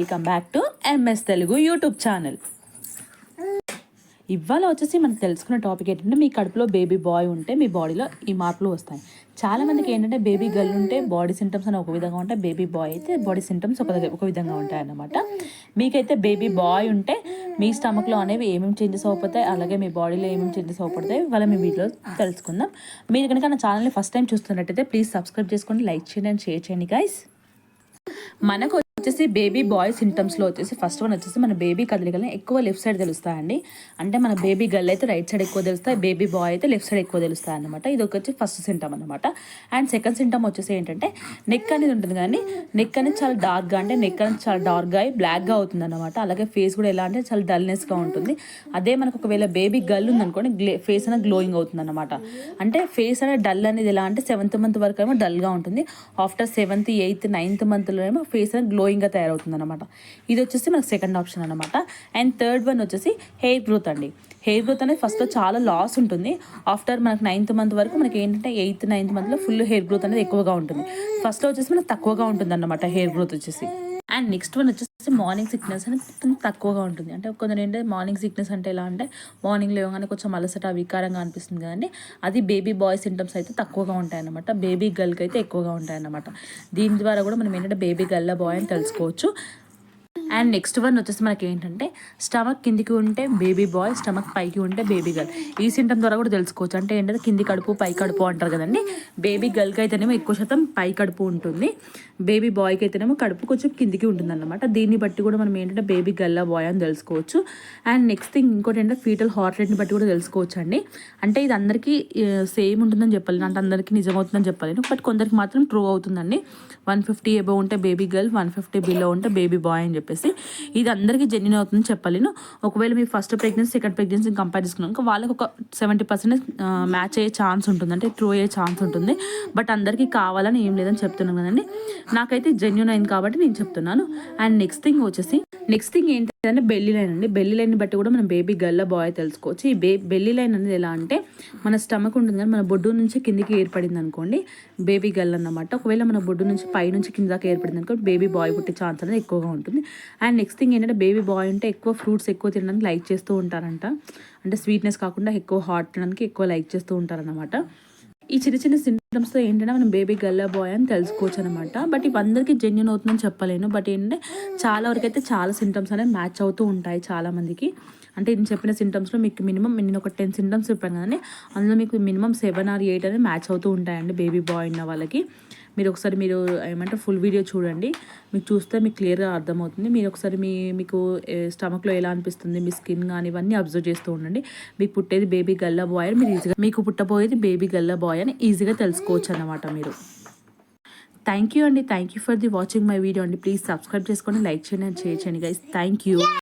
Welcome back to MS Telugu YouTube channel ఇవాళ వచ్చేసి మనం తెలుసుకున్న టాపిక్ ఏంటంటే మీ కడుపులో బేబీ బాయ్ ఉంటే మీ బాడీలో ఈ మార్పులు వస్తాయి. చాలామందికి ఏంటంటే బేబీ గర్ల్ ఉంటే బాడీ సింటమ్స్ అని ఒక విధంగా ఉంటాయి బేబీ బాయ్ అయితే బాడీ సింటమ్స్ ఒక ఒక విధంగా ఉంటాయి అన్నమాట. మీకైతే బేబీ బాయ్ ఉంటే మీ స్టమక్లో అనేవి ఏమేమి చేంజెస్ అవుతాయి అలాగే మీ బాడీలో ఏమేమి చేంజెస్ అవుతాయి వాళ్ళ మీ వీడియో తెలుసుకుందాం. మీరు కనుక నా ఛానల్ని ఫస్ట్ టైం చూస్తున్నట్టయితే ప్లీజ్ సబ్స్క్రైబ్ చేసుకోండి లైక్ చేయండి అండ్ షేర్ చేయండి గైస్ మనకు వచ్చేసి బేబీ బాయ్ సింటమ్స్లో వచ్చేసి ఫస్ట్ వన్ వచ్చేసి మన బేబీ కదలికలు ఎక్కువ లెఫ్ట్ సైడ్ తెలుస్తాయండి. అంటే మన బేబీ గర్ల్ అయితే రైట్ సైడ్ ఎక్కువ తెలుస్తాయి బేబీ బాయ్ అయితే లెఫ్ట్ సైడ్ ఎక్కువ తెలుస్తాయి అనమాట ఇది వచ్చి ఫస్ట్ సింటమ్ అనమాట అండ్ సెకండ్ సింటమ్ వచ్చేసి ఏంటంటే నెక్ అనేది ఉంటుంది కానీ నెక్ అనేది చాలా డార్క్గా అంటే నెక్ అనేది చాలా డార్క్గా అయి బ్లాక్గా అవుతుంది అనమాట అలాగే ఫేస్ కూడా ఎలా అంటే చాలా డల్నెస్గా ఉంటుంది. అదే మనకు ఒకవేళ బేబీ గర్ల్ ఉందనుకోండి గ్లే ఫేస్ అనేది గ్లోయింగ్ అవుతుంది అనమాట అంటే ఫేస్ అనేది డల్ అనేది ఎలా అంటే సెవెంత్ మంత్ వరకు ఏమో డల్గా ఉంటుంది. ఆఫ్టర్ సెవెంత్ ఎయిత్ నైన్త్ మంత్లో ఏమో ఫేస్ అనేది గ్లోయింగ్గా తయారవుతుంది అనమాట ఇది వచ్చేసి మనకు సెకండ్ ఆప్షన్ అనమాట అండ్ థర్డ్ వన్ వచ్చేసి హెయిర్ గ్రోత్ అండి. హెయిర్ గ్రోత్ అనేది ఫస్ట్ చాలా లాస్ ఉంటుంది. ఆఫ్టర్ మనకు నైన్త్ మంత్ వరకు మనకి ఏంటంటే ఎయిత్ నైన్త్ మంత్లో ఫుల్ హెయిర్ గ్రోత్ అనేది ఎక్కువగా ఉంటుంది. ఫస్ట్లో వచ్చేసి మనకు తక్కువగా ఉంటుంది అనమాట హెయిర్ గ్రోత్ వచ్చేసి. అండ్ నెక్స్ట్ వన్ వచ్చేసి మార్నింగ్ సిక్నెస్ అనేది కొంచెం తక్కువగా ఉంటుంది. అంటే కొందరు ఏంటంటే మార్నింగ్ సిక్నెస్ అంటే ఎలా అంటే మార్నింగ్ లేవగానే కొంచెం అలసట వికారంగా అనిపిస్తుంది కదండి. అది బేబీ బాయ్ సింటమ్స్ అయితే తక్కువగా ఉంటాయి అన్నమాట బేబీ గర్ల్కి అయితే ఎక్కువగా ఉంటాయన్నమాట. దీని ద్వారా కూడా మనం ఏంటంటే బేబీ గర్ల్ బాయ్ అని తెలుసుకోవచ్చు. అండ్ నెక్స్ట్ వన్ వచ్చేసి మనకి ఏంటంటే స్టమక్ కిందికి ఉంటే బేబీ బాయ్ స్టమక్ పైకి ఉంటే బేబీ గర్ల్ ఈ సింటమ్ ద్వారా కూడా తెలుసుకోవచ్చు. అంటే ఏంటంటే కింది కడుపు పై కడుపు అంటారు కదండి. బేబీ గర్ల్కి అయితేనేమో ఎక్కువ శాతం పై కడుపు ఉంటుంది. బేబీ బాయ్కి అయితేనేమో కడుపు కొంచెం కిందికి ఉంటుంది అనమాట దీన్ని బట్టి కూడా మనం ఏంటంటే బేబీ గల్లా బాయ్ అని తెలుసుకోవచ్చు. అండ్ నెక్స్ట్ థింగ్ ఇంకోటి ఏంటంటే ఫీటల్ హార్ట్ రేట్ని బట్టి కూడా తెలుసుకోవచ్చు అండి అంటే ఇది అందరికీ సేమ్ ఉంటుందని చెప్పలేను. అంటే అందరికీ నిజమవుతుందని చెప్పలేను. బట్ కొందరికి మాత్రం ట్రూ అవుతుందండి. వన్ ఫిఫ్టీ ఎబో ఉంటే baby girl one fifty below ఉంటే బేబీ బాయ్ అని చెప్పేసి. ఇది అందరికీ జెన్యున్ అవుతుందని చెప్పలేను ఒకవేళ మీ first pregnancy second pregnancy compare చేసుకున్నాక వాళ్ళకి ఒక సెవెంటీ పర్సెంట్ మ్యాచ్ అయ్యే ఛాన్స్ ఉంటుంది. అంటే ట్రూ అయ్యే ఛాన్స్ ఉంటుంది. బట్ అందరికీ కావాలని ఏం లేదని చెప్తున్నాను కదండి. నాకైతే జెన్యున్ అయింది కాబట్టి నేను చెప్తున్నాను. అండ్ నెక్స్ట్ థింగ్ వచ్చేసి నెక్స్ట్ థింగ్ ఏంటి అంటే బెల్లి లైన్ అండి. బెల్లి లైన్ బట్టి కూడా మనం బేబీ గల్ల బాయ్ తెలుసుకోవచ్చు. ఈ బే బెల్లి లైన్ అనేది ఎలా అంటే మన స్టమక్ ఉంటుంది కానీ మన బొడ్డు నుంచి కిందికి ఏర్పడింది అనుకోండి బేబీ గల్ అన్నమాట. ఒకవేళ మన బొడ్డు నుంచి పై నుంచి కింద దాకా ఏర్పడింది అనుకోండి బేబీ బాయ్ పుట్టే ఛాన్స్ అనేది ఎక్కువగా ఉంటుంది. అండ్ నెక్స్ట్ థింగ్ ఏంటంటే బేబీ బాయ్ ఉంటే ఎక్కువ ఫ్రూట్స్ ఎక్కువ తినడానికి లైక్ చేస్తూ ఉంటారంట. అంటే స్వీట్నెస్ కాకుండా ఎక్కువ హాట్ తినడానికి ఎక్కువ లైక్ చేస్తూ ఉంటారనమాట ఈ చిన్న చిన్న సింటమ్స్తో ఏంటంటే మనం బేబీ గల్ల బాయ్ అని తెలుసుకోవచ్చు అనమాట బట్ ఇవందరికీ జెన్యున్ అవుతుందని చెప్పలేను. బట్ ఏంటంటే చాలా వరకు అయితే చాలా సింటమ్స్ అనేవి మ్యాచ్ అవుతూ ఉంటాయి చాలా మందికి. అంటే నేను చెప్పిన సింటమ్స్లో మీకు మినిమం నేను ఒక టెన్ సింటమ్స్ చెప్పాను కదండి. అందులో మీకు మినిమం సెవెన్ ఆర్ ఎయిట్ అనేది మ్యాచ్ అవుతూ ఉంటాయండి బేబీ బాయ్ ఉన్న వాళ్ళకి. మీరు ఒకసారి మీరు ఏమంటే ఫుల్ వీడియో చూడండి. మీకు చూస్తే మీకు క్లియర్గా అర్థమవుతుంది. మీరు ఒకసారి మీ మీకు స్టమక్లో ఎలా అనిపిస్తుంది? మీ స్కిన్ కానీ ఇవన్నీ అబ్జర్వ్ చేస్తూ ఉండండి. మీకు పుట్టేది బేబీ గల్లా బాయ్ అని మీరు ఈజీగా మీకు పుట్టబోయేది బేబీ గల్ల బాయ్ అని ఈజీగా తెలుసు. రాసుకోవచ్చు అన్నమాట మీరు. థ్యాంక్ యూ అండి. Thank you for the watching my video అండి. ప్లీజ్ సబ్స్క్రైబ్ చేసుకోండి లైక్ చేయండి అండ్ షేర్ చేయండి గైస్ థ్యాంక్ యూ